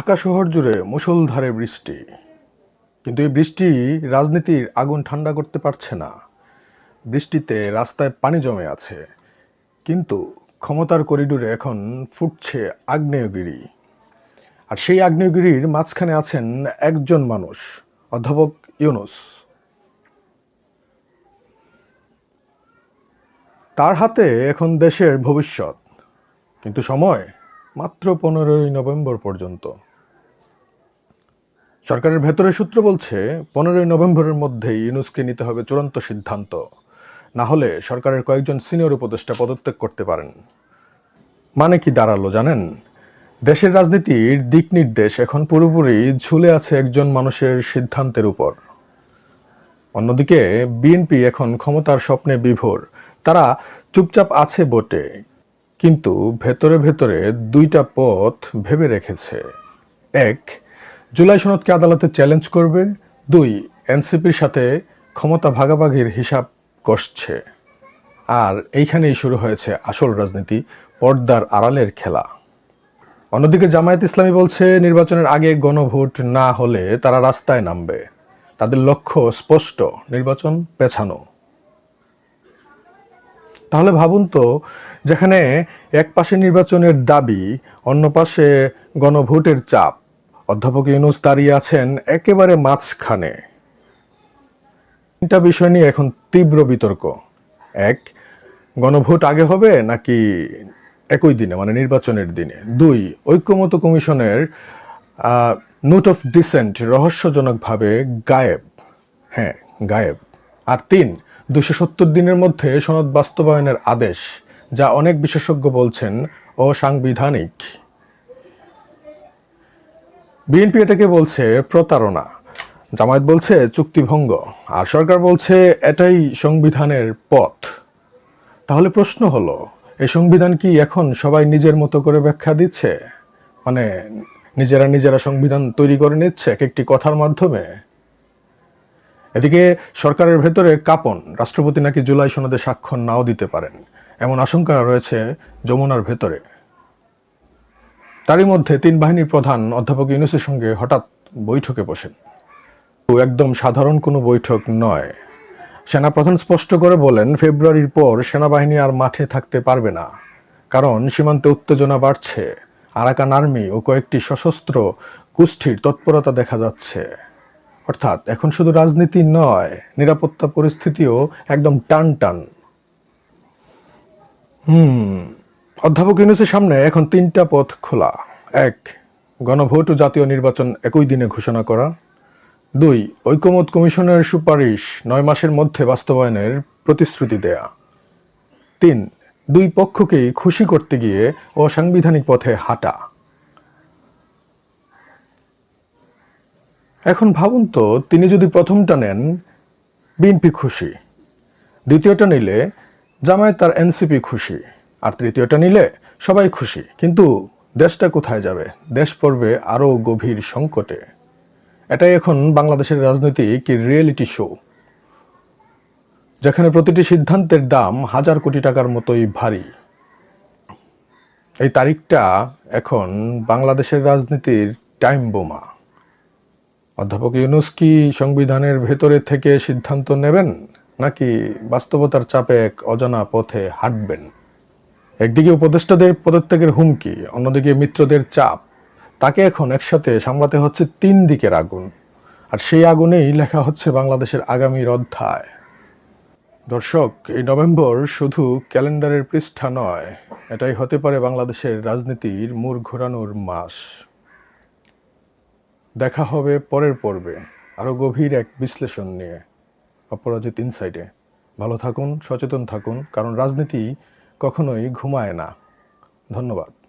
ঢাকা শহর জুড়ে মুষলধারে বৃষ্টি। কিন্তু এই বৃষ্টি রাজনীতির আগুন ঠান্ডা করতে পারছে না। বৃষ্টিতে রাস্তায় পানি জমে আছে। কিন্তু ক্ষমতার করিডোরে এখন ফুটছে আগ্নেয়গিরি। আর সেই আগ্নেয়গিরির মাঝখানে আছেন একজন মানুষ, অধ্যাপক ইউনুস। তার হাতে এখন দেশের ভবিষ্যৎ। কিন্তু সময় মাত্র পনেরোই নভেম্বর পর্যন্ত। সরকারের ভেতরের সূত্র বলছে, পনেরোই নভেম্বরের মধ্যেই ইউনুসকে নিতে হবে চূড়ান্ত সিদ্ধান্ত। না হলে সরকারের কয়েকজন সিনিয়র উপদেষ্টা পদত্যাগ করতে পারেন। মানে কি দাঁড়াল জানেন? দেশের রাজনীতির দিক নির্দেশ এখন পুরোপুরি ঝুলে আছে একজন মানুষের সিদ্ধান্তের উপর। অন্যদিকে, বিএনপি এখন ক্ষমতার স্বপ্নে বিভোর। তারা চুপচাপ আছে বটে, কিন্তু ভেতরে ভেতরে দুইটা পথ ভেবে রেখেছে। এক জুলাই সনদকে আদালতে চ্যালেঞ্জ করবে দুই, এনসিপির সাথে ক্ষমতা ভাগাভাগির হিসাব কষছে। আর এইখানেই শুরু হয়েছে আসল রাজনীতি, পর্দার আড়ালের খেলা। অন্যদিকে জামায়াত ইসলামী বলছে, নির্বাচনের আগে গণভোট না হলে তারা রাস্তায় নামবে। তাদের লক্ষ্য স্পষ্ট, নির্বাচন পেছানো। তাহলে ভাবুন তো, যেখানে এক পাশে নির্বাচনের দাবি অন্য পাশে গণভোটের চাপ। অধ্যাপক ইউনুস দাঁড়িয়ে আছেন একেবারে মাঝখানে। তিনটা বিষয় নিয়ে এখন তীব্র বিতর্ক। এক, গণভোট আগে হবে নাকি একই দিনে মানে নির্বাচনের দিনে? দুই, ঐক্যমত কমিশনের নোট অফ ডিসেন্ট রহস্যজনকভাবে গায়েব। হ্যাঁ গায়েব। আর তিন দুশো সত্তর দিনের মধ্যে সনদ বাস্তবায়নের আদেশ, যা অনেক বিশেষজ্ঞ বলছেন অসাংবিধানিক। বিএনপি এটাকে বলছে প্রতারণা। জামায়াত বলছে চুক্তিভঙ্গ। আর সরকার বলছে এটাই সংবিধানের পথ। তাহলে প্রশ্ন হলো, এই সংবিধান কি এখন সবাই নিজের মতো করে ব্যাখ্যা দিচ্ছে? মানে নিজেরা নিজেরা সংবিধান তৈরি করে নিচ্ছে এক একটি কথার মাধ্যমে? এদিকে সরকারের ভেতরে কাপন। রাষ্ট্রপতি নাকি জুলাই সনদে স্বাক্ষর নাও দিতে পারেন। এমন আশঙ্কা রয়েছে যমুনার ভেতরে। তারই মধ্যে তিন বাহিনীর প্রধান অধ্যাপক ইউনুসের সঙ্গে হঠাৎ বৈঠকে বসেন। তো একদম সাধারণ কোনো বৈঠক নয়। সেনাপ্রধান স্পষ্ট করে বলেন, ফেব্রুয়ারির পর সেনাবাহিনী আর মাঠে থাকতে পারবে না। কারণ সীমান্তে উত্তেজনা বাড়ছে। আরাকান আর্মি ও কয়েকটি সশস্ত্র গোষ্ঠীর তৎপরতা দেখা যাচ্ছে। অর্থাৎ এখন শুধু রাজনীতি নয়, নিরাপত্তা পরিস্থিতিও একদম টান টান হুম। অধ্যাপক ইউনুসের সামনে এখন তিনটা পথ খোলা। এক, গণভোট ও জাতীয় নির্বাচন একই দিনে ঘোষণা করা। দুই, ঐকমত কমিশনের সুপারিশ নয় মাসের মধ্যে বাস্তবায়নের প্রতিশ্রুতি দেয়া। তিন, দুই পক্ষকেই খুশি করতে গিয়ে অসাংবিধানিক পথে হাঁটা। এখন ভাবুন তো, তিনি যদি প্রথমটা নেন, বিএনপি খুশি। দ্বিতীয়টা নিলে জামায়াত তার এনসিপি খুশি। আর তৃতীয়টা নিলে সবাই খুশি। কিন্তু দেশটা কোথায় যাবে? দেশ পড়বে আরও গভীর সংকটে। এটাই এখন বাংলাদেশের রাজনীতি রাজনৈতিক রিয়েলিটি শো যেখানে প্রতিটি সিদ্ধান্তের দাম হাজার কোটি টাকার মতোই ভারী। এই তারিখটা এখন বাংলাদেশের রাজনীতির টাইম বোমা। অধ্যাপক ইউনুস কি সংবিধানের ভেতরে থেকে সিদ্ধান্ত নেবেন, নাকি বাস্তবতার চাপে এক অজানা পথে হাঁটবেন? একদিকে উপদেষ্টাদের পদত্যাগের হুমকি, অন্যদিকে মিত্রদের চাপ। তাকে এখন একসাথে সামলাতে হচ্ছে তিন দিকের আগুন। আর সেই আগুনেই লেখা হচ্ছে বাংলাদেশের আগামীর অধ্যায়। দর্শক, এই নভেম্বর শুধু ক্যালেন্ডারের পৃষ্ঠা নয়, এটাই হতে পারে বাংলাদেশের রাজনীতির মুর ঘোরানোর মাস। দেখা হবে পরের পর্বে, আরও গভীর এক বিশ্লেষণ নিয়ে। অপরাজিত ইনসাইডে। ভালো থাকুন, সচেতন থাকুন, কারণ রাজনীতি কখনোই ঘুমায় না। ধন্যবাদ।